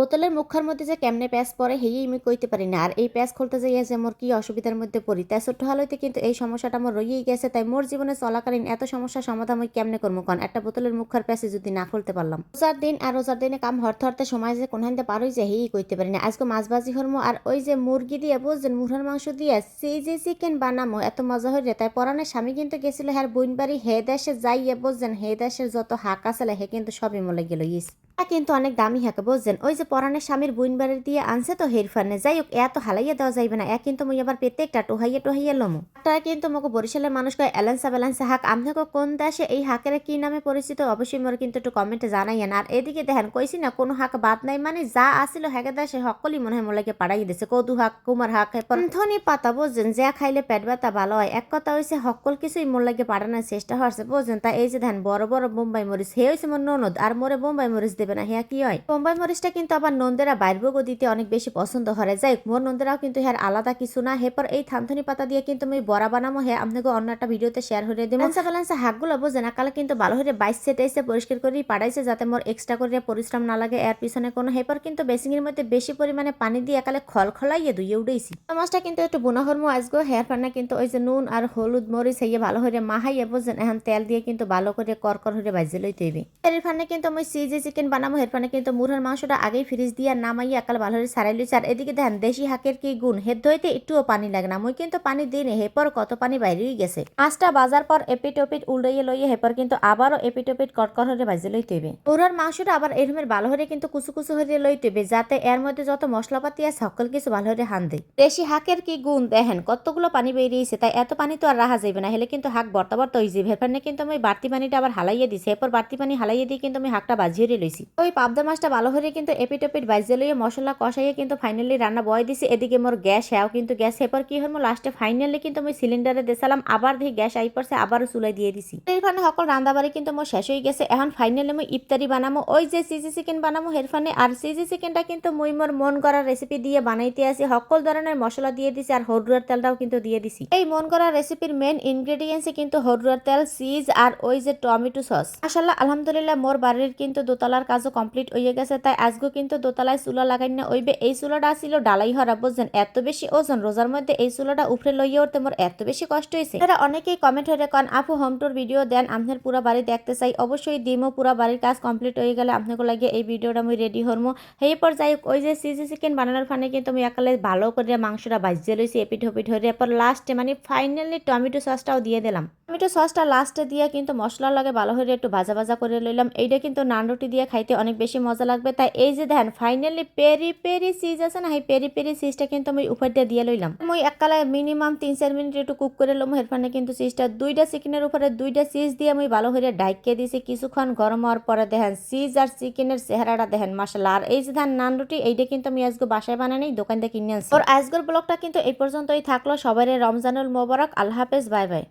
বোতলের মুখার মধ্যে যে কেমনে প্যাঁচ পরে হেই আমি কইতে পারি না। আর এই প্যাঁচ খুলতে যাইয়া যে মোর কি অসুবিধার মধ্যে পড়ি, তাই ছোট্ট হালইতে কিন্তু এই সমস্যাটা মোর রয়েই গেছে। তাই মোর জীবনে চলাকালীন এত সমস্যার সমাধান আমি কেমনে করব কন? একটা বোতলের মুখার প্যাঁচে যদি না খুলতে পারলাম। রোজার দিন আর রোজার দিনে কাম হরতে হরতে সময় যে কোন হানতে পারোই যে হেই কইতে পারি না। আজকে মাছ ভাজি হরমো আর ওই যে মুরগি দিয়ে বুঝছেন মুরহার মাংস দিয়ে সেই যে চিকেন বানামো, এত মজা হইরে তাই পরানের স্বামী কিন্তু গেছিল হ্যার বইন বাড়ি হে দেশে যাইয়ে বুঝছেন, হে দেশের যত হাক আছে হে কিন্তু সবই মলে গেল, ইস। কিন্তু অনেক দামি হাকে বুঝছেন? ওই যে পরানের স্বামীর বুইন বাড়ি দিয়ে আনছে তো হেরফানে যাই হোক এত হালাইয়া দেওয়া যাইবে না। এক কিন্তু মুই আবার প্রত্যেকটা টোহাইয়া টোহাইয়া লমু। তারা কিন্তু মোকে বরিশালের মানুষ কয়, এলান্সা বেলান্সা হাক আপনাকে কোন দেশে এই হাকের কি নামে পরিচিত? অবশ্যই মোর কিন্তু একটু কমেন্টে জানাইয়েন। আর এদিকে দেখেন, কইছি না, কোনো হাক বাদ নাই মানে যা আসিল হেকে দেশে সকলই মনে হয় মোলাকে পাড়াই দিছে। কদু হাক, কুমার হাক পন্থনি পাতা, বুঝছেন? যা খাইলে পেট ব্যথা ভালো হয়। এক কথা হয়েছে সকল কিছুই মোর লাগে পাড়ানোর চেষ্টা হচ্ছে বুঝছেন? তা এই যে ধান বড় বড় বোম্বাই মরিচ, হে হইছে মোর ননদ, আর মোরে বোম্বাই মরিচ দেবে না। হ্যাঁ কি হয়? বোম্বাই মরিচটা কিন্তু আবার নন্দেরা বাইরবগো দিতে অনেক বেশি পছন্দ করে। যাই মোর নন্দেরাও কিন্তু হ্যার আলাদা কিছু না। হেপর এই থানথনি পাতা দিয়ে কিন্তু আমি বড়া বানামো। হ্যাঁ আপনাকে অন্য একটা ভিডিওতে শেয়ার করে দেবো। ব্যালেন্সা ব্যালেন্সা হাকগুলো বোঝে না। কালে কিন্তু ভালো করে বাইশ সেটাইছে পরিষ্কার করেই পাঠাইছে যাতে মোর এক্সট্রা করে পরিশ্রম না লাগে। এর পিছনে কোনো হেপর কিন্তু বেসিং এর মধ্যে বেশি পরিমাণে পানি দিয়ে একালে খল খলাইয়ে ধুইয়ে উঠেছি। মাছটা কিন্তু একটু বুনা হরমো আজগো। হেয়ার ফান্না কিন্তু ওই যে নুন আর হলুদ মরিচ হইয়ে ভালো করে মাহাইয়ে বোঝেন। এখন তেল দিয়ে কিন্তু ভালো করে করকর হয়ে বাজে লইতে হইবে। এর ফান্নে কিন্তু আমি সিজে চিকেন বানাবো এর ফান্নে কিন্তু মুরহার মাংসটা আগেই ফ্রিজ দিয়ে নামাইয়ে একাল ভালো করে সারাই লইছি। আর এদিকে দেখেন, দেশি হাকের কি গুণ? হেদ হইতে একটুও পানি লাগে না। মুই কিন্তু পানি দিই নি হেপর কত পানি বাইরেই গেছে। পাঁচটা বাজার পর এপিট ওপিট উল্টাইয়ে লইয়ে হেপর কিন্তু আবারও এপিট ওপিট কটকর হয়ে বাজে লইতে হইবে মুরহার মাংসটা আবার এরমের ভালো করে কিন্তু কুচু কুচু হয়ে লইতে হইবে যাতে এর মধ্যে যত মশলাপাতি আছে, সকল কিছু ভালো করে হান দেয়। দেশি হাকের কি গুণ? দেখেন, কতগুলো পানি বেরিয়েছে তাই এত পানি তো আর রাখা যাবে না। হলে কিন্তু হাক বর্তা বর্তা হয়ে যাবে এরপর কিন্তু আমি বাড়তি পানিটা আবার হালাইয়ে দিছি। এরপর বাড়তি পানি হালাইয়ে দিয়ে কিন্তু আমি হাকটা বাজিয়ে লইছি। ওই পাবদা মাছটা ভালো করে কিন্তু এপিট ওপিট বাজিয়ে লইয়ে মশলা কষাইয়ে কিন্তু ফাইনালি রান্না বয় দিছি। এদিকে মোর গ্যাস হ্যাও কিন্তু গ্যাস। এরপর কি হল লাস্টে ফাইনালি কিন্তু আমি সিলিন্ডারে দেসালাম আবার দেখি গ্যাস আই পড়ছে, আবারও চুলাই দিয়ে দিছি। এরফানে সকল রান্দাবাড়ি কিন্তু মোর শেষ হয়ে গেছে। এখন ফাইনালি আমি ইফতারি বানামো। ওই যে সিজি চিকেন বানামো হেরফানে আর সিজি চিকেনটা কিন্তু মুই মোর মন করা রেসিপি দিয়ে বানাইতে আসি। সকল ধরনের মশলা দিয়ে দিছি আর হরুয়ার তেলটাও কিন্তু দিয়ে দিছি। এই মন করা রেসিপির মেন ইনগ্রেডিয়েন্টসে কিন্তু হরুয়ার তেল চিজ আর ওই যে টমেটো সস। মাশাল্লাহ আলহামদুলিল্লাহ, মোর বাড়ির কিন্তু দোতলার কাজও কমপ্লিট হয়ে গেছে তাই আজকে কিন্তু দোতলায় চুলা লাগাই না ওইবে এই চুলাটা ছিল ডালাই হরা বুঝছেন? এত বেশি ওজন রোজার মধ্যে এই চুলাটা উপরে লইয়ে উঠতে মোর এত বেশি কষ্ট হয়েছে তারা অনেকেই কমেন্ট হয়ে কন আপু হোম টুর ভিডিও দেন আপনার পুরা বাড়ি দেখতে চাই। অবশ্যই দিমো পুরা বাড়ির কাজ কমপ্লিট হয়ে গেলে আপনাকে লাগে এই ভিডিওটা আমি রেডি হরমো। সেই পর যাই হোক, ওই যে সিজি চিকেন বানানোর ফানে কিন্তু আমি একালে ভালো করে মাংসটা বাজিয়ে লইছি এপিঠ ওপিঠ হয়ে এরপর লাস্টে মানে ফাইনালি টমেটো সসটাও দিয়ে দিলাম। টমেটো সসটা লাস্টে দিয়ে কিন্তু মশলার লাগে ভালো করে একটু ভাজা ভাজা করে লইলাম। এইটা কিন্তু নান রুটি দিয়ে খাইতে অনেক বেশি মজা লাগবে। তাই এই যে দেখেন ফাইনালি পেরি পেরি চিজ আছে না এই পেরি পেরি চিজটা কিন্তু আমি উপর দিয়ে দিয়ে লইলাম। আমি এককালে মিনিমাম তিন চার মিনিট একটু কুক করে লম হেরফানে কিন্তু চিজটা দুইটা চিকেনের উপরে দুইটা চিজ দিয়ে আমি ভালো করে ডাইকে দিয়েছি কিছুক্ষণ গরম হওয়ার পরে দেখেন চিজ আর চিকেনের চেহারাটা দেখেন মশলা আর এই যে ধান নান রুটি, এইটা কিন্তু আমি আজকে বাসায় বানাই দোকান থেকে কিনে আনছি। ওর আজকের ব্লগটা কিন্তু এই পর্যন্তই থাকল। সবাই রমজানুল মোবারক, আল্লাহ হাফেজ, বাই বাই।